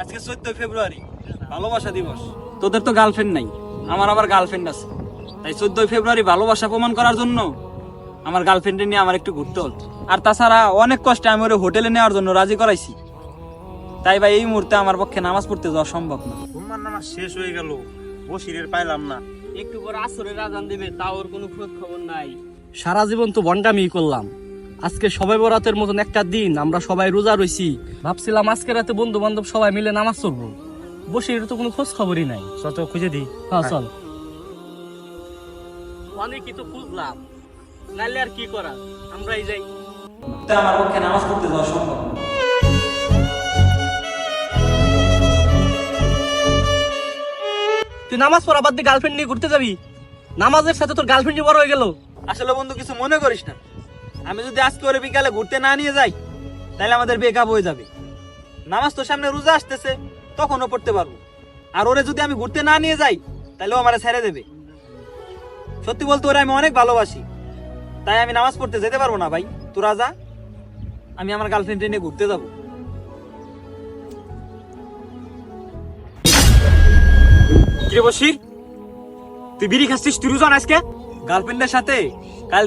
আজকে চোদ্দই ফেব্রুয়ারি ভালোবাসা দিবস। তোদের তো গার্লফ্রেন্ড নাই আমার আবার গার্লফ্রেন্ড আছে। তাই চোদ্দই ফেব্রুয়ারি ভালোবাসা প্রমাণ করার জন্য আমার গার্লফ্রেন্ডে নিয়ে আমার একটু ঘুরতে হতো আর তাছাড়া অনেক কষ্টে আমি ওরে হোটেলে নেওয়ার জন্য রাজি করাইছি। তাই ভাই এই মুহূর্তে আমার পক্ষে নামাজ পড়তে যাওয়া সম্ভব না। তোমার নামাজ শেষ হয়ে গেল বসিরের পাইলাম না। একটু পর আসরের আজান দিবে তাও ওর কোনো খোঁজ খবর নাই। সারা জীবন তো বন্ডামি করলাম। আজকে সবাই বরাতের মতন একটা দিন আমরা সবাই রোজা রইছি। ভাবছিলাম আজকে রাতে বন্ধু বান্ধব সবাই মিলে নামাজ পড়ব। বসে এর তো কোনো খোঁজ খবরই নাই চত খুঁজে দি হ্যাঁ চল। অনেকই তো খুঁজলাম। নাইলে আর কি করা আমরাই যাই। তাই আমার পক্ষে নামাজ পড়তে যাওয়া সম্ভব তুই নামাজ পড়া বাদ দিয়ে গার্লফ্রেন্ড নিয়ে ঘুরতে যাবি? নামাজের সাথে তোর গার্লফ্রেন্ড বড় হয়ে গেল। আসলে বন্ধু কিছু মনে করিস না। আমি যদি আজকে ওরে বিকালে ঘুরতে না নিয়ে যাই তাহলে আমাদের বেকআপ হয়ে যাবে। নামাজ তো সামনে রোজা আসতেছে তখনও পড়তে পারব। আর ওরে যদি আমি ঘুরতে না নিয়ে যাই তাহলে ও আমার ছেড়ে দেবে। সত্যি বলতে ওরে আমি অনেক ভালোবাসি। তাই আমি নামাজ পড়তে যেতে পারব না ভাই। তোরা যা আমি আমার গার্লফ্রেন্ডে নিয়ে ঘুরতে যাব। কিরে বসির তুই বিড়ি খাচ্ছিস তুই রুজন আজকে গার্লফ্রেন্ডের সাথে কাল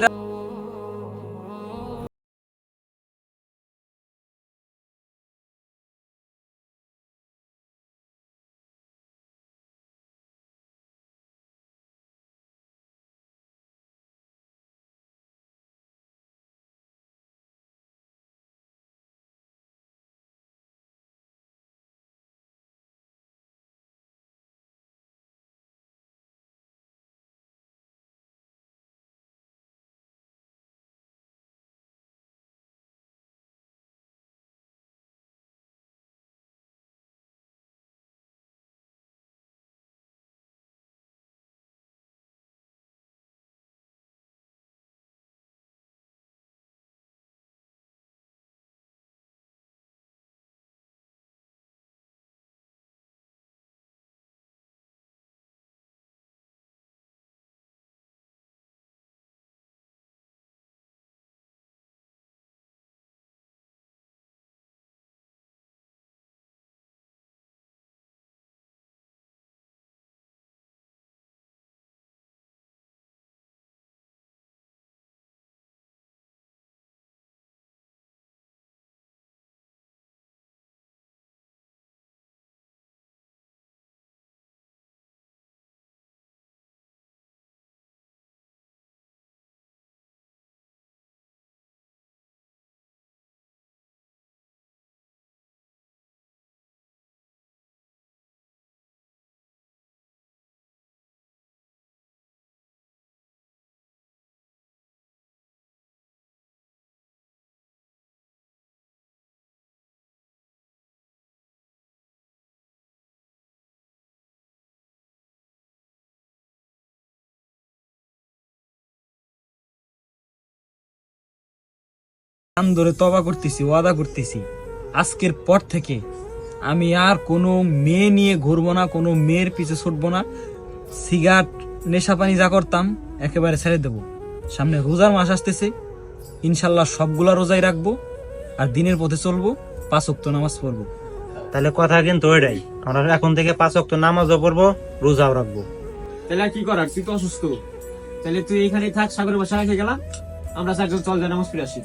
কান ধরে তবা করতেছি ওয়াদা করতেছি। আজকের পর থেকে আমি আর কোনো মেয়ে নিয়ে ঘুরবো না কোনো মেয়ের পিছে ছুটবো না। সিগারেট নেশা পানি যা করতাম একেবারে ছেড়ে দেবো। সামনে রোজার মাস আসতেছে ইনশাল্লাহ সবগুলা রোজাই রাখব আর দিনের পথে চলবো পাঁচ ওয়াক্ত নামাজ পড়ব। তাহলে কথা কিন্তু ওইটাই আমরা এখন থেকে পাঁচ অক্ট নামাজও পড়ব রোজাও রাখব। তাহলে আর কি করার? তুই তো অসুস্থ। তাহলে তুই এখানে থাক সাগরের বাসা রেখে গেলাম। আমরা চারজন চল যায় নামাজ ফিরে আসি।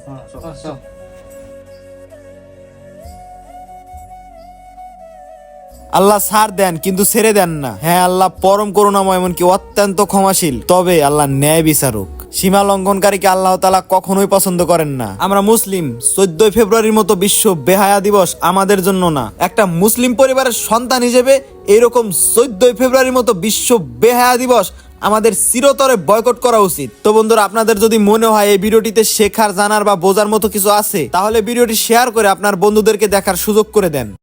আল্লাহ সার দেন কিন্তু ছেড়ে দেন না। হ্যাঁ আল্লাহ পরম করুণাময় এমনকি অত্যন্ত ক্ষমাশীল। তবে আল্লাহ ন্যায় বিচারক। সীমা লঙ্ঘনকারীকে আল্লাহ তালা কখনোই পছন্দ করেন না। আমরা মুসলিম চোদ্দই ফেব্রুয়ারির মতো বিশ্ব বেহায়া দিবস আমাদের জন্য না। একটা মুসলিম পরিবারের সন্তান হিসেবে এরকম চোদ্দই ফেব্রুয়ারির মতো বিশ্ব বেহায়া দিবস আমাদের চিরতরে বয়কট করা উচিত। তো বন্ধুরা, আপনাদের যদি মনে হয় এই ভিডিওটিতে শেখার, জানার বা বোঝার মতো কিছু আছে, তাহলে ভিডিওটি শেয়ার করে আপনার বন্ধুদেরকে দেখার সুযোগ করে দেন।